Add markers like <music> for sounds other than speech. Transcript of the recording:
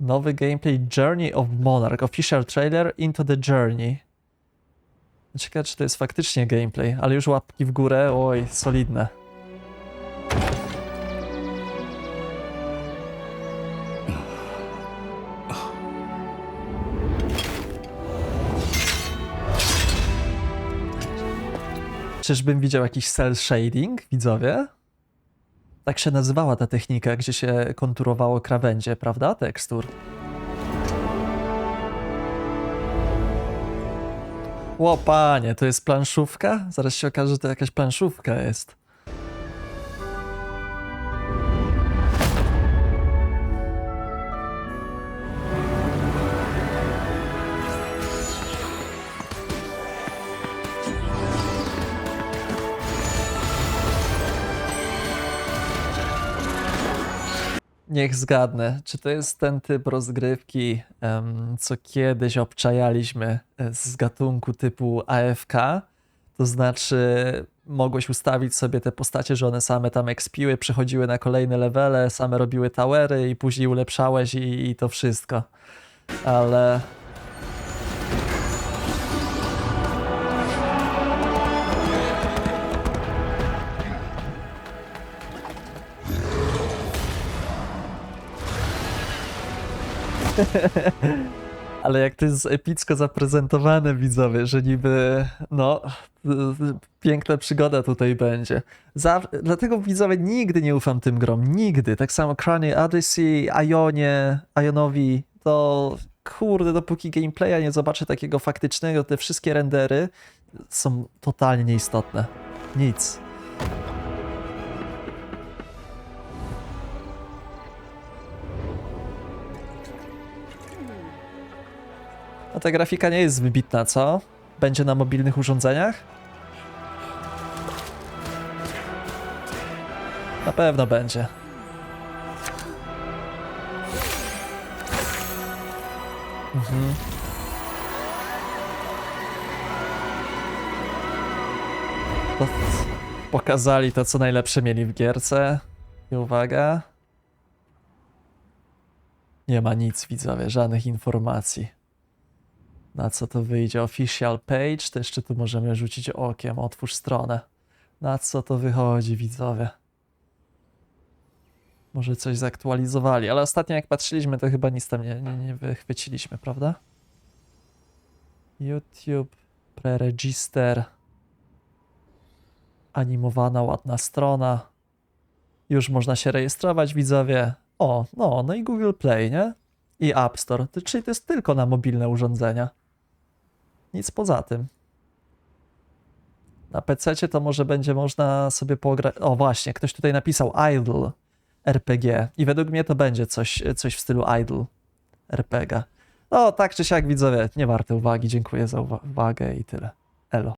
Nowy gameplay Journey of Monarch. Official trailer Into the Journey. Ciekawe, czy to jest faktycznie gameplay, ale już łapki w górę, oj, solidne. Czyżbym widział jakiś cel shading, widzowie? Tak się nazywała ta technika, gdzie się konturowało krawędzie, prawda? Tekstur. Ło, panie, to jest planszówka? Zaraz się okaże, że to jakaś planszówka jest. Niech zgadnę, czy to jest ten typ rozgrywki, co kiedyś obczajaliśmy e, z gatunku typu AFK? To znaczy, mogłeś ustawić sobie te postacie, że one same tam expiły, przechodziły na kolejne levele, same robiły towery i później ulepszałeś i, i to wszystko. Ale <laughs> Ale jak to jest epicko zaprezentowane, widzowie, że niby, no, piękna przygoda tutaj będzie. Zaw dlatego, widzowie, nigdy nie ufam tym grom, nigdy. Tak samo Crony Odyssey, Ionie, Ionowi, to kurde, dopóki gameplaya nie zobaczę takiego faktycznego, te wszystkie rendery są totalnie nieistotne. Nic. No ta grafika nie jest wybitna, co? Będzie na mobilnych urządzeniach? Na pewno będzie. Mhm. To pokazali to, co najlepsze mieli w gierce. I uwaga. Nie ma nic, widzowie, żadnych informacji. Na co to wyjdzie? Official page, to jeszcze tu możemy rzucić okiem. Otwórz stronę. Na co to wychodzi, widzowie? Może coś zaktualizowali, ale ostatnio jak patrzyliśmy, to chyba nic tam nie, nie, nie wychwyciliśmy, prawda? YouTube, preregister, animowana, ładna strona. Już można się rejestrować, widzowie. O, no, no i Google Play, nie? I App Store, to, czyli to jest tylko na mobilne urządzenia. Nic poza tym. Na PC to może będzie można sobie pograć. O, właśnie, ktoś tutaj napisał Idle RPG. I według mnie to będzie coś, coś w stylu Idle RPG. No, tak czy siak, widzowie, nie warte uwagi. Dziękuję za uwa- uwagę i tyle. Elo.